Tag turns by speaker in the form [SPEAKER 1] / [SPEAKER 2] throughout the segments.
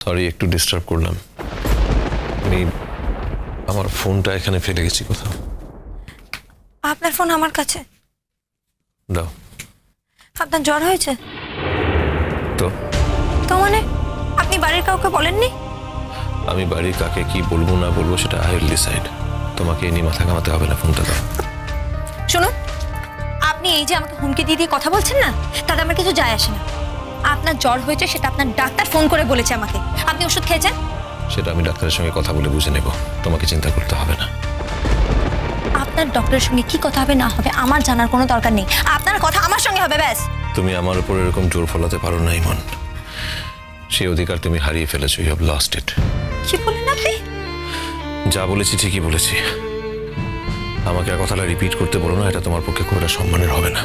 [SPEAKER 1] Sorry একটু disturb করলাম। আমি আমার ফোনটা এখানে ফেলে গেছি কোথাও।
[SPEAKER 2] আপনার ফোন আমার কাছে।
[SPEAKER 1] দাও।
[SPEAKER 2] আপনার জ্বর হয়েছে?
[SPEAKER 1] তো?
[SPEAKER 2] তো মানে আপনি বাড়ির কাউকে বলেননি?
[SPEAKER 1] আমি বাড়ির কাকে কি বলব না বলব সেটা আই উইল ডিসাইড তোমাকে এ নিয়ে মাথা ঘামাতে হবে না ফোনটা দাও।
[SPEAKER 2] শুনুন আপনি এই যে আমাকে হুমকি দিয়ে দিয়ে কথা বলছেন না তাতে আমার কিছু যায় আসে না। আপনার জ্বর হয়েছে সেটা আপনার ডাক্তার ফোন করে বলেছে আমাকে। আপনি ওষুধ খেয়েছেন?
[SPEAKER 1] সেটা আমি ডাক্তারের সঙ্গে কথা বলে বুঝে নেব। তোমাকে চিন্তা করতে হবে না।
[SPEAKER 2] আপনার ডক্টরের সঙ্গে কি কথা হবে না হবে আমার জানার কোনো দরকার নেই। আপনার কথা আমার সঙ্গে হবে ব্যাস।
[SPEAKER 1] তুমি আমার উপর এরকম জোর ফলাতে পারো না ইমন। সেই অধিকার তুমি হারিয়ে ফেলেছো ইউ হ্যাভ লস্ট ইট
[SPEAKER 2] কি বলেন আপনি?
[SPEAKER 1] যা বলেছি ঠিকই বলেছি। আমাকে আর কথাটা রিপিট করতে বলো না এটা তোমার পক্ষে খুব একটা সম্মানের হবে না।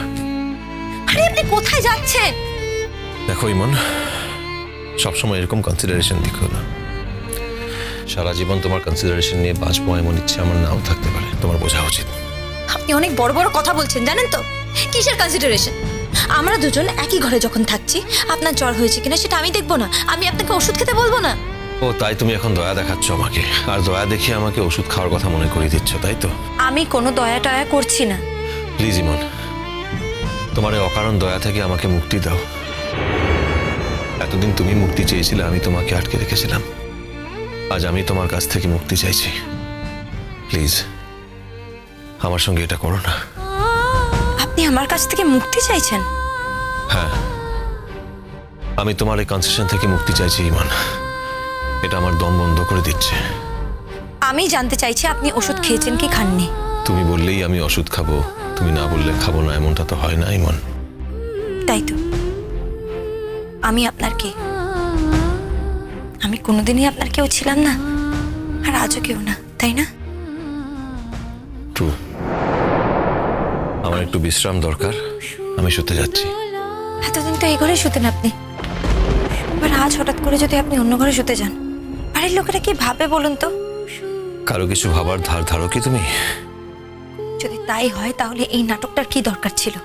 [SPEAKER 2] আরে আপনি কোথায় যাচ্ছেন?
[SPEAKER 1] দেখো ইমন সবসময় এরকম কনসিডারেশন দিখো না। সারা জীবন তোমার কনসিডারেশন নিয়ে বাঁচবো এমন ইচ্ছে আমার নাও থাকতে পারে তোমার বোঝা উচিত।
[SPEAKER 2] আপনি অনেক বড় বড় কথা বলছেন জানেন তো? কিসের কনসিডারেশন আমরা দুজন একই ঘরে যখন থাকছি আপনার জ্বর হয়েছে কিনা সেটা আমি দেখব না আমি আপনাকে ওষুধ খেতে বলব না।
[SPEAKER 1] ও তাই তুমি এখন দয়া দেখাচ্ছ আমাকে আর দয়া দেখিয়ে আমাকে ওষুধ খাওয়ার কথা মনে করিয়ে দিচ্ছ তাই তো?
[SPEAKER 2] আমি কোনো দয়া টয়া করছি না।
[SPEAKER 1] প্লিজ ইমন তোমার এই অকারণ দয়া থেকে আমাকে মুক্তি দাও। এতদিন তুমি মুক্তি চেয়েছিলে আমি তোমাকে আটকে রেখেছিলাম। আজ আমি তোমার কাছ থেকে মুক্তি চাইছি। প্লিজ আমার সঙ্গে এটা করো না।
[SPEAKER 2] আপনি আমার কাছ থেকে মুক্তি চাইছেন?
[SPEAKER 1] হ্যাঁ আমি তোমার এই কনসেশন থেকে মুক্তি চাইছি ইমান। এটা আমার দম বন্ধ করে দিচ্ছে।
[SPEAKER 2] আমি জানতে চাইছি আপনি ওষুধ খেয়েছেন কি খাননি।
[SPEAKER 1] তুমি বললেই আমি ওষুধ খাব তুমি না বললে খাব না এমনটা তো হয় না ইমন।
[SPEAKER 2] তাই তো। আমি আপনার কে আমি কোনোদিনই আপনার কেউ ছিলাম না আর আজও কেউ না তাই না?
[SPEAKER 1] ট্রু আমার একটু বিশ্রাম দরকার আমি শুতে যাচ্ছি।
[SPEAKER 2] এতদিন তো এই ঘরে শুতেন আপনি। এবার আজ হঠাৎ করে যদি আপনি অন্য ঘরে শুতে যান বাড়ির লোকেরা কি ভাবে বলুন তো?
[SPEAKER 1] কারও কিছু ভাবার ধার ধারো কি তুমি?
[SPEAKER 2] যদি তাই হয় তাহলে এই নাটকটার কি দরকার ছিল?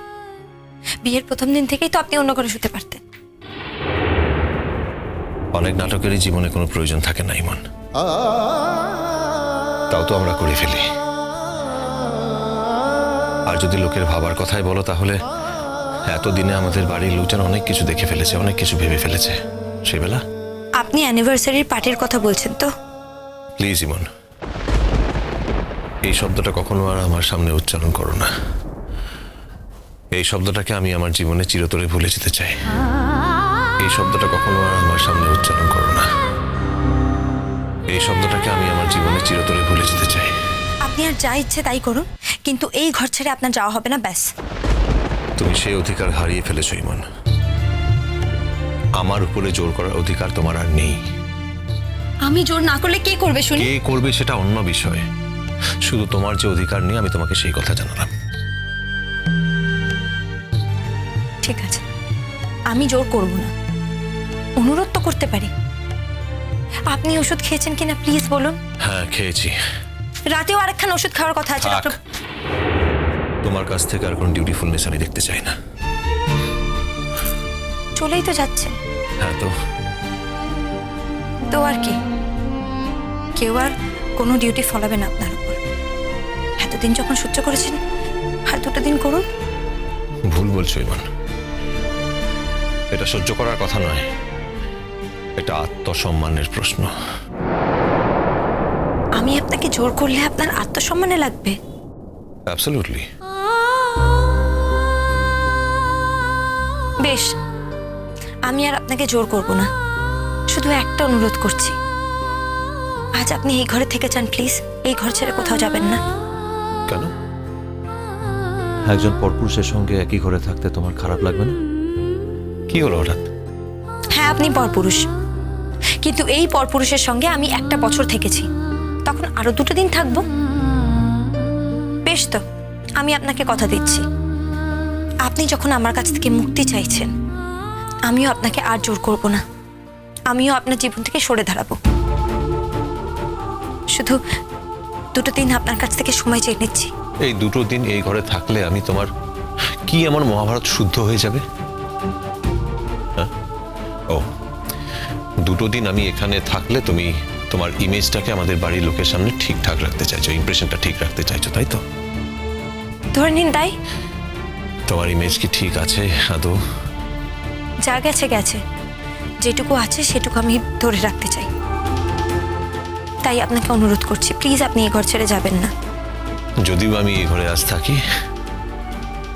[SPEAKER 2] বিয়ের প্রথম দিন থেকেই তো আপনি অন্য ঘরে শুতে পারতেন।
[SPEAKER 1] অনেক নাটকেরই জীবনে কোনো প্রয়োজন থাকে না ইমন। তাও তো আমরা করে ফেলি। আর যদি লোকের ভাবার কথাই বলো তাহলে এতদিনে আমাদের বাড়ির লোকজন অনেক কিছু দেখে ফেলেছে অনেক কিছু ভেবে ফেলেছে। সেবেলা
[SPEAKER 2] আপনি অ্যানিভার্সারির পার্টির কথা বলছেন তো?
[SPEAKER 1] প্লিজ ইমন। এই শব্দটা কখনো আর আমার সামনে উচ্চারণ করো না। এই শব্দটাকে আমি আমার জীবনে চিরতরে ভুলে যেতে চাই। এই শব্দটা কখনো আর আমার সামনে উচ্চারণ করো না। এই শব্দটাকে আমি আমার জীবনে চিরতরে ভুলে যেতে চাই।
[SPEAKER 2] আপনি আর যা ইচ্ছে তাই করুন কিন্তু এই ঘর ছেড়ে আপনার যাওয়া হবে না ব্যাস।
[SPEAKER 1] তুমি সেই অধিকার হারিয়ে ফেলেছো ইমন। আমার উপরে জোর করার অধিকার তোমার আর নেই।
[SPEAKER 2] আমি জোর না করলে কে করবে শুনি?
[SPEAKER 1] কে করবে সেটা অন্য বিষয়। শুধু তোমার যে অধিকার নেই আমি তোমাকে সেই কথা জানালাম।
[SPEAKER 2] ঠিক আছে। আমি জোর করব না। অনুরোধ তো করতে পারি। আপনি ওষুধ খেয়েছেন কিনা প্লিজ বলুন।
[SPEAKER 1] হ্যাঁ খেয়েছি।
[SPEAKER 2] রাতেও আরেকখান ওষুধ খাওয়ার কথা আছে
[SPEAKER 1] থাক।
[SPEAKER 2] ডক্টর
[SPEAKER 1] তোমার কাছ থেকে আর কোনো ডিউটিফুলনেস আমি দেখতে চাই না।
[SPEAKER 2] চলেই তো যাচ্ছেন
[SPEAKER 1] হ্যাঁ তো?
[SPEAKER 2] তো আর কি। কেউ আর কোনো ডিউটি ফলাবে না আপনার উপর। এতদিন যখন সহ্য করেছেন আর দুটো দিন করুন।
[SPEAKER 1] ভুল বলছো ইমান। এটা সহ্য করার কথা নয়। এটা আত্মসম্মানের প্রশ্ন।
[SPEAKER 2] আমি আপনাকে জোর করলে আপনার আত্মসম্মানে লাগবে।
[SPEAKER 1] অ্যাবসলিউটলি
[SPEAKER 2] বেশ। আমি আর আপনাকে জোর করব না। শুধু একটা অনুরোধ করছি। আজ আপনি এই ঘরে থেকে যান প্লিজ। এই ঘর ছেড়ে কোথাও যাবেন না।
[SPEAKER 1] কেন?
[SPEAKER 3] একজন পরপুরুষের সঙ্গে একই ঘরে থাকতে তোমার খারাপ লাগবে না?
[SPEAKER 1] কি হলো হঠাৎ?
[SPEAKER 2] হ্যাঁ আপনি পরপুরুষ। কিন্তু এই পরপুরুষের সঙ্গে আমি একটা বছর থেকেছি। তখন আরও দুটো দিন থাকব। বেশ তো, আমি আপনাকে কথা দিচ্ছি। আপনি যখন আমার কাছ থেকে মুক্তি চাইছেন, আমিও আপনাকে আর জোর করব না। আমিও আপনার জীবন থেকে সরে দাঁড়াবো। শুধু দুটো দিন আপনার কাছ থেকে সময় চেয়ে নিচ্ছি।
[SPEAKER 1] এই দুটো দিন এই ঘরে থাকলে আমি তোমার কি এমন মহাভারত শুদ্ধ হয়ে যাবে? দুটো দিন আমি এখানে থাকলে তুমি তোমার ইমেজটাকে আমাদের বাড়ির লোকের সামনে ঠিকঠাক রাখতে চাইছো ইমপ্রেশনটা ঠিক রাখতে চাইছো তাই তো?
[SPEAKER 2] ধরে নিন তাই।
[SPEAKER 1] তোমার ইমেজ কি ঠিক আছে আদৌ?
[SPEAKER 2] যা গেছে গেছে। যেটুকু আছে সেটুকু আমি ধরে রাখতে চাই। তাই আপনাকে অনুরোধ করছি প্লিজ আপনি এই ঘর ছেড়ে যাবেন না।
[SPEAKER 1] যদিও আমি এই ঘরে আজ থাকি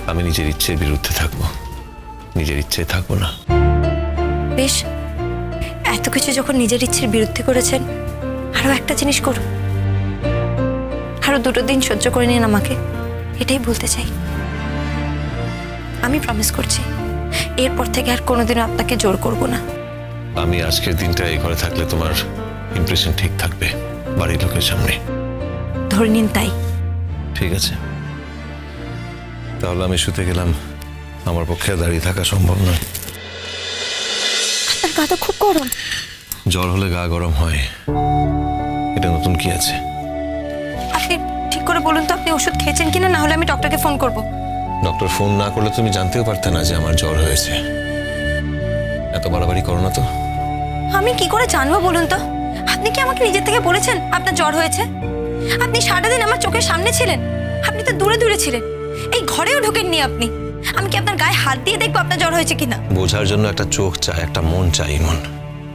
[SPEAKER 1] আমি নিজের ইচ্ছের বিরুদ্ধে থাকব। নিজের ইচ্ছে থাকব না।
[SPEAKER 2] বেশ। এত কিছু যখন নিজের ইচ্ছের বিরুদ্ধে করেছেন আরও একটা জিনিস করুন। আরও দুটো দিন সহ্য করে নিন আমাকে এটাই বলতে চাই। আমি প্রমিস করছি এরপর থেকে আর কোনোদিনও আপনাকে জোর করব না।
[SPEAKER 1] আমি আজকের দিনটা এই ঘরে থাকলে তোমার ইমপ্রেশন ঠিক থাকবে বাড়ির লোকের সামনে।
[SPEAKER 2] ধরে নিন তাই।
[SPEAKER 1] ঠিক আছে। তাহলে আমি শুতে গেলাম। আমার পক্ষে দাঁড়িয়ে থাকা সম্ভব নয়।
[SPEAKER 2] আপনার গা তো খুব গরম।
[SPEAKER 1] জ্বর হলে গা গরম হয়। এটা নতুন কি আছে?
[SPEAKER 2] আপনি ঠিক করে বলুন তো আপনি ওষুধ খেয়েছেন কিনা? না হলে আমি ডক্টরকে ফোন করব।
[SPEAKER 1] ডক্টর ফোন না করলে তুমি জানতেও পারতে না যে আমার জ্বর হয়েছে। এত বাড়াবাড়ি করো না তো।
[SPEAKER 2] আমি কি করে জানব বলুন তো? আপনি কি আমাকে নিজের থেকে বলেছেন আপনার জ্বর হয়েছে? আপনি সারাদিন আমার চোখের সামনে ছিলেন। আপনি তো দূরে দূরে ছিলেন। এই ঘরেও ঢোকেননি আপনি। আমি কি আপনার গায়ে হাত দিয়ে দেখব আপনার জ্বর হয়েছে কিনা?
[SPEAKER 1] বোঝার জন্য একটা চোখ চাই একটা মন চাই ইমন।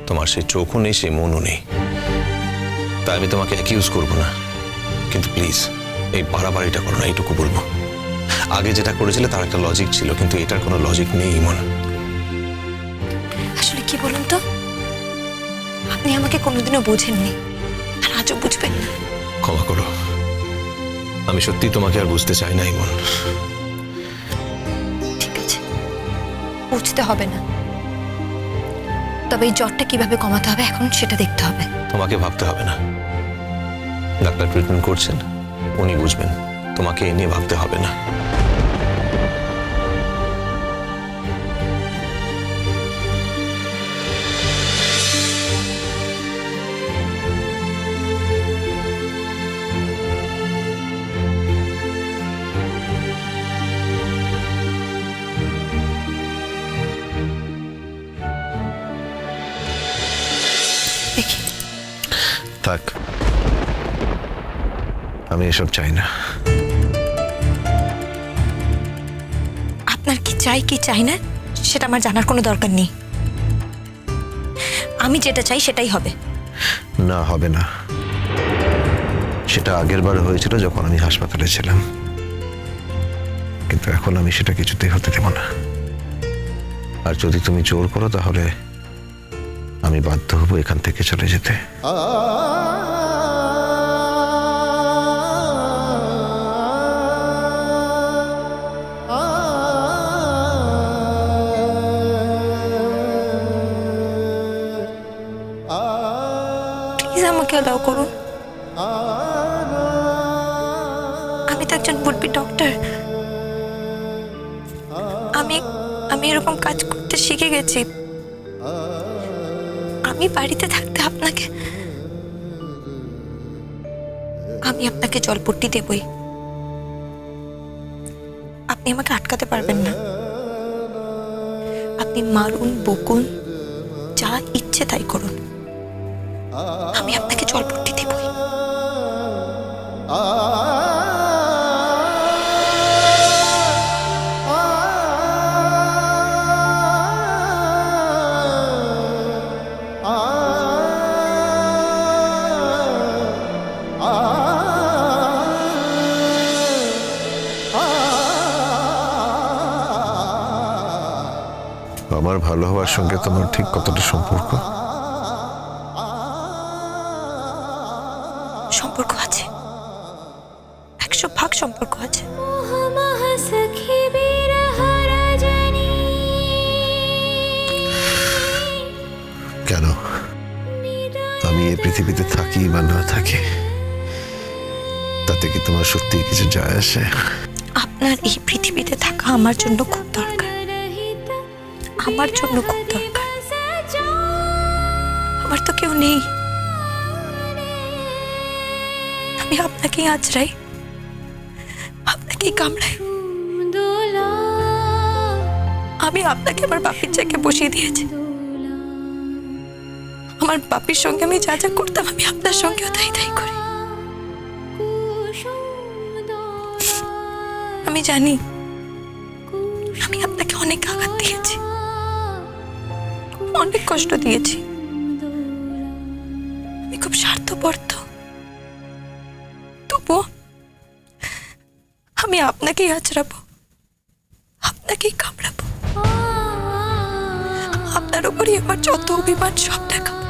[SPEAKER 1] তোমার সেই চোখও নেই সেই মনও নেই। তাই আমি তোমাকে অ্যাকিউজ করব না। কিন্তু প্লিজ এই বাড়াবাড়িটা করো না এইটুকু বলব। আগে যেটা করেছিলে তার একটা লজিক ছিল কিন্তু এটার কোনো লজিক নেই ইমন।
[SPEAKER 2] আসলে কি বলুন তো? আপনি আমাকে কোনোদিনও বোঝেননি আর আজও বুঝবেন না।
[SPEAKER 1] ক্ষমা করো। আমি সত্যি তোমাকে আর বুঝতে চাই না ইমন।
[SPEAKER 2] বুঝতে হবে না। তবে এই জ্বরটা কীভাবে কমাতে হবে এখন সেটা দেখতে হবে।
[SPEAKER 1] তোমাকে ভাবতে হবে না। ডাক্তার ট্রিটমেন্ট করছেন, উনি বুঝবেন। তোমাকে এ নিয়ে ভাবতে হবে না। থাক। আমি এসব চাই না।
[SPEAKER 2] আপনার কি চাই কি চাই না সেটা আমার জানার কোনো দরকার নেই। আমি যেটা চাই সেটাই হবে।
[SPEAKER 1] না হবে না। সেটা আগের বার হয়েছিল যখন আমি হাসপাতালে ছিলাম। কিন্তু এখন আমি সেটা কিছুতেই হতে দেব না। আর যদি তুমি জোর করো তাহলে আমি বাধ্য হব এখান থেকে চলে যেতে।
[SPEAKER 2] আমাকে অ্যালাউ করুন। আমি তো একজন বুটবি ডক্টর আমি আমি এরকম কাজ করতে শিখে গেছি। আমি বাড়িতে থাকতে আপনাকে। আমি আপনাকে জলপট্টি দেবই। আপনি আমাকে আটকাতে পারবেন না। আপনি মারুন, বকুন, যা ইচ্ছে তাই করুন। আমি আপনাকে জলপট্টি দেবই।
[SPEAKER 1] আমার ভালো হওয়ার সঙ্গে তোমার ঠিক কতটা সম্পর্ক?
[SPEAKER 2] সম্পর্ক আছে। একশো ভাগ সম্পর্ক আছে।
[SPEAKER 1] কেন? আমি এই পৃথিবীতে থাকি বা না থাকি তাতে কি তোমার সত্যি কিছু যায় আসে?
[SPEAKER 2] আপনার এই পৃথিবীতে থাকা আমার জন্য খুব দরকার। আমার জন্য খুব দরকার। আমার তো কেউ নেই। আমি আপনাকেই আঁচড়াই। আপনাকেই কামড়াই। আমি আপনাকে আমার বাপির জায়গায় বসিয়ে দিয়েছি। আমার বাপির সঙ্গে আমি যা যা করতাম, আমি আপনার সঙ্গেও তাই তাই করি। আমি জানি অনেক কষ্ট দিয়েছি। আমি খুব স্বার্থপর তো। তবুও আমি আপনাকেই আচড়াবো আপনাকেই কামড়াবো। আপনার উপরই আমার যত অভিমান, সব দেখাবো।